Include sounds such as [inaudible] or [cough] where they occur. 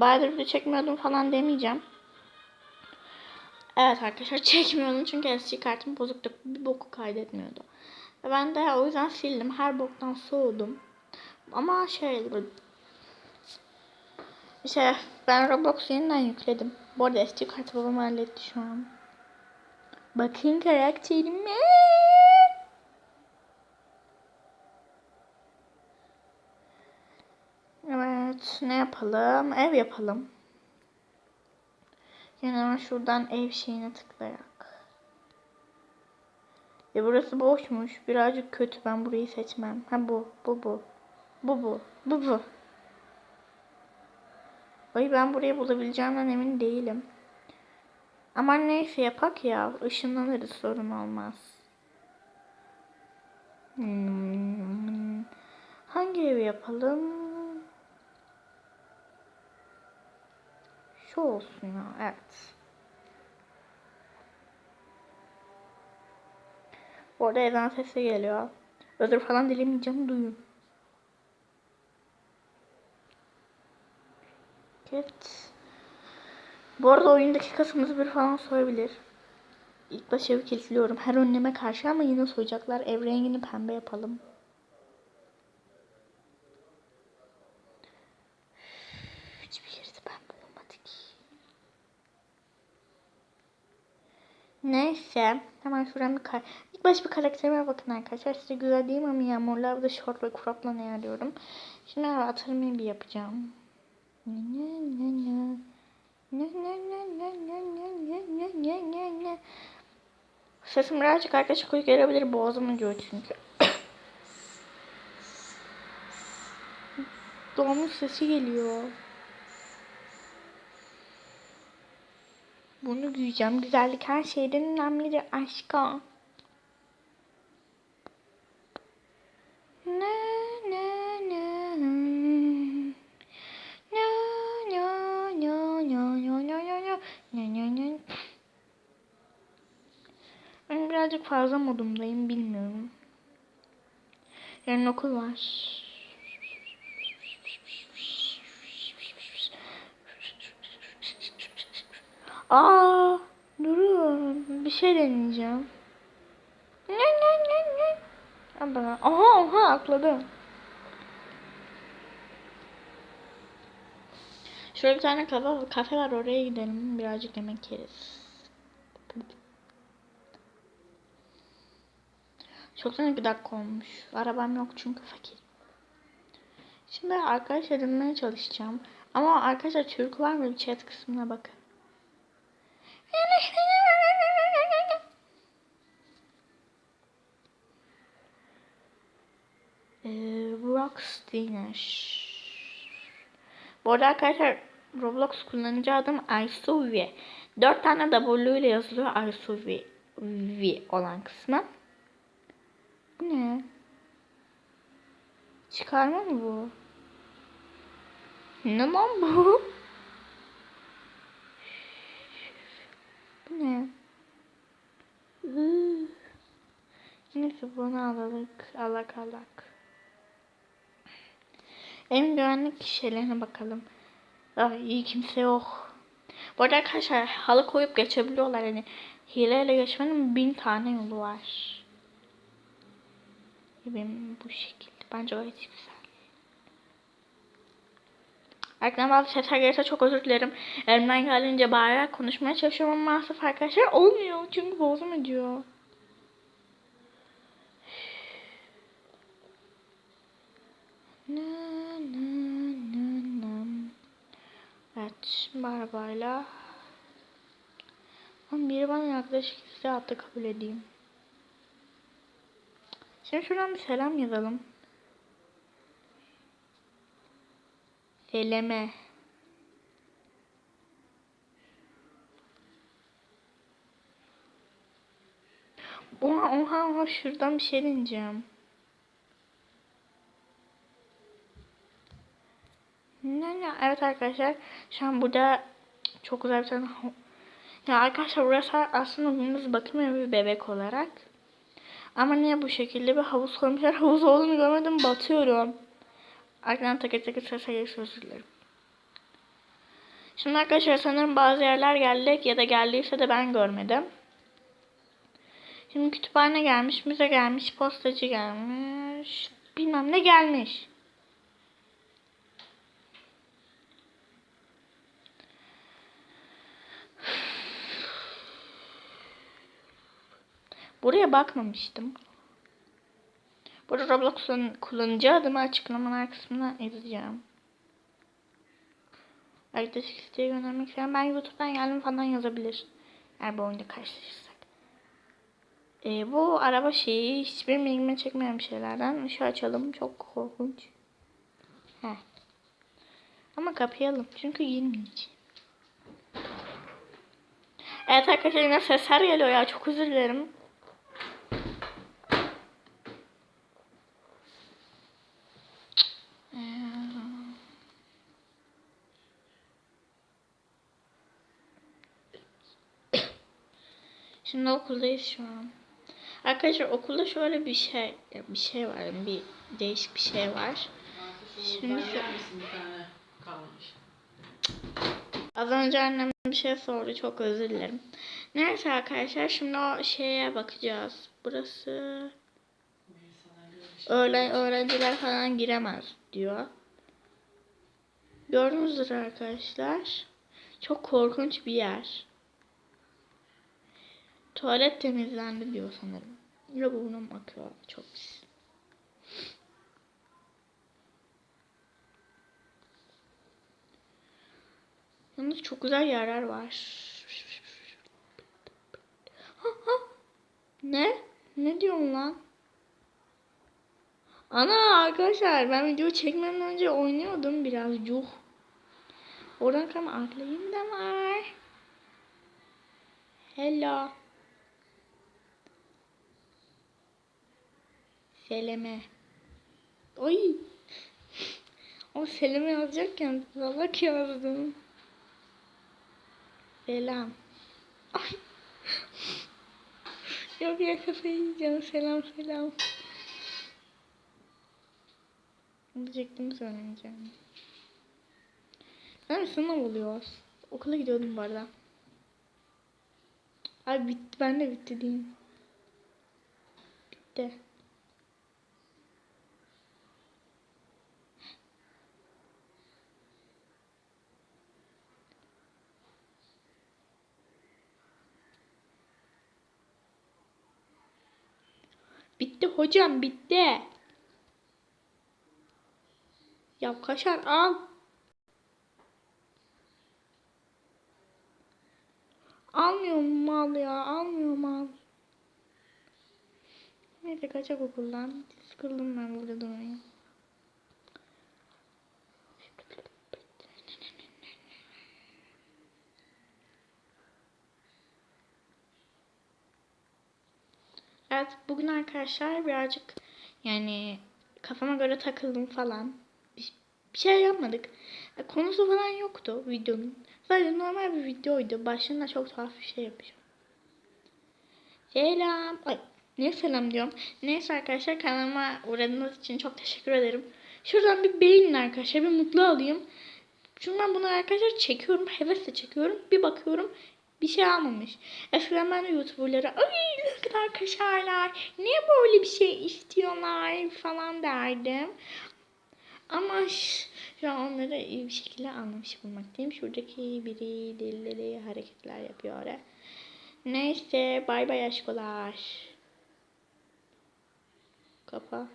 Bayağıdır video çekmiyordum falan demeyeceğim. Evet arkadaşlar [laughs] çekmiyordum çünkü SD kartım bozuktu. Bir boku kaydetmiyordu. Ben de o yüzden sildim. Her boktan soğudum. Ama şey işte ben Roblox yeniden yükledim. Bu arada SD kartı babam halletti şu an. Bakın karakterime. Evet ne yapalım? Ev yapalım. Yani şuradan ev şeyine tıklayak. E burası boşmuş. Birazcık kötü. Ben burayı seçmem. Ha bu. Bu bu. Bu bu. Bu bu. Ay ben burayı bulabileceğimden emin değilim. Ama neyse yapak ya. Işınlanırız sorun olmaz. Hmm. Hangi evi yapalım? Şu olsun ya. Evet. Bu arada ezan sesi geliyor. Özür falan dilemeyeceğim. Duyun. Evet. Bu arada oyundaki kasımızı bir falan soyabilir. İlk başta evi kilitliyorum. Her önleme karşı ama yine soyacaklar. Ev rengini pembe yapalım. Neyse. Hemen şuradan bir kar. İlk baş bir karakterime bakın arkadaşlar. Size güvendiğim ama yağmurlar da şort ve kurapla ne arıyorum. Şimdi hava atarımı bir yapacağım. Sesim birazcık arkadaşlar koyu gelebilir. Boğazım acıyor çünkü. [coughs] Doğmuş sesi geliyor. Bunu giyeceğim. Güzellik her şeyden önemlidir aşka. Ne ne ne. Ne ne ne ne ne ne ne ne ne. Ben birazcık fazla modumdayım bilmiyorum. Yarın okul var. Aa, durun. Bir şey deneyeceğim. Ne ne ne ne. Abla. Aha oha atladım. Şurada bir tane kafe, kafe var oraya gidelim. Birazcık yemek yeriz. Çoktan bir dakika olmuş. Arabam yok çünkü fakir. Şimdi arkadaş edinmeye çalışacağım. Ama arkadaşlar Türk var mı? Chat kısmına bakın. Ee, Brox Diner. Bu arada arkadaşlar Roblox kullanıcı adım Aysuvi. 4 tane W ile yazılıyor Aysuvi V olan kısmı. Bu ne? Çıkarma mı bu? Ne lan bu? Bu ne? Neyse bunu alalık. Alak alak. En güvenlik şeylerine bakalım. Ay iyi kimse yok. Bu arada arkadaşlar halı koyup geçebiliyorlar. Yani hileyle geçmenin bin tane yolu var. Benim bu şekilde. Bence gayet güzel. Arkadan bazı sesler gelirse çok özür dilerim. Elimden geldiğince bağırarak konuşmaya çalışıyorum ama maalesef arkadaşlar olmuyor. Çünkü boğazım acıyor. Şimdi arabayla. Ama biri bana yaklaşık size attı kabul edeyim. Şimdi şuradan bir selam yazalım. Seleme. Oha oha oha şuradan bir şey deneyeceğim. Ne ne evet arkadaşlar şu an burada çok güzel bir tane ya arkadaşlar burası aslında gündüz bakım bir bebek olarak. Ama niye bu şekilde bir havuz koymuşlar? [laughs] Havuz olduğunu görmedim batıyorum. Arkadan takır takır sese geliş özür dilerim. Şimdi arkadaşlar sanırım bazı yerler geldik ya da geldiyse de ben görmedim. Şimdi kütüphane gelmiş, müze gelmiş, postacı gelmiş. Bilmem ne gelmiş. Buraya bakmamıştım. Burada Roblox'un kullanıcı adımı açıklamalar kısmına yazacağım. Arkadaşlık isteği göndermek isteyen ben YouTube'dan geldim falan yazabilir. Eğer bu oyunda karşılaşırsak. Ee, bu araba şeyi hiçbir ilgimi çekmeyen bir şeylerden. Işığı açalım. Çok korkunç. Heh. Ama kapayalım. Çünkü girmeyeceğim. Evet arkadaşlar yine sesler geliyor ya. Çok özür dilerim. Şimdi okuldayız şu an. Arkadaşlar okulda şöyle bir şey bir şey var. Bir değişik bir şey var. Şimdi az önce annem bir şey sordu. Çok özür dilerim. Neyse arkadaşlar şimdi o şeye bakacağız. Burası öğren öğrenciler falan giremez diyor. Gördüğünüz üzere arkadaşlar. Çok korkunç bir yer. Tuvalet temizlendi diyor sanırım. Ya burnum akıyor. Çok pis. Yalnız çok güzel yerler var. Ha, ha. Ne? Ne diyorsun lan? Ana arkadaşlar ben video çekmeden önce oynuyordum biraz cuh. Oradan kalma atlayayım da var. Hello. Seleme. Oy. O Seleme yazacakken salak yazdım. Selam. Ay. Yok ya kafayı yiyeceğim. Selam selam. Diyecektim söylemeyeceğim. Ben sınav oluyoruz. Okula gidiyordum bu arada. Ay bitti. Ben de bitti diyeyim. Bitti. Bitti hocam bitti. Ya kaşar al. Almıyorum mal ya. Almıyorum mal. Neyse kaçak okuldan. Sıkıldım ben burada durmayayım. Evet bugün arkadaşlar birazcık yani kafama göre takıldım falan. Bir, bir şey yapmadık. E, Konusu falan yoktu videonun. Sadece normal bir videoydu. Başında çok tuhaf bir şey yapacağım. Selam. Ay ne selam diyorum. Neyse arkadaşlar kanalıma uğradığınız için çok teşekkür ederim. Şuradan bir beğenin arkadaşlar. Bir mutlu alayım. Çünkü ben bunu arkadaşlar çekiyorum. Hevesle çekiyorum. Bir bakıyorum bir şey almamış. Eskiden ben de YouTuber'lara ay ne kadar kaşarlar. Niye böyle bir şey istiyorlar falan derdim. Ama şu an onları iyi bir şekilde anlamış bulmaktayım. Şuradaki biri dilleri hareketler yapıyor. Neyse bay bay aşkolar. Kapa.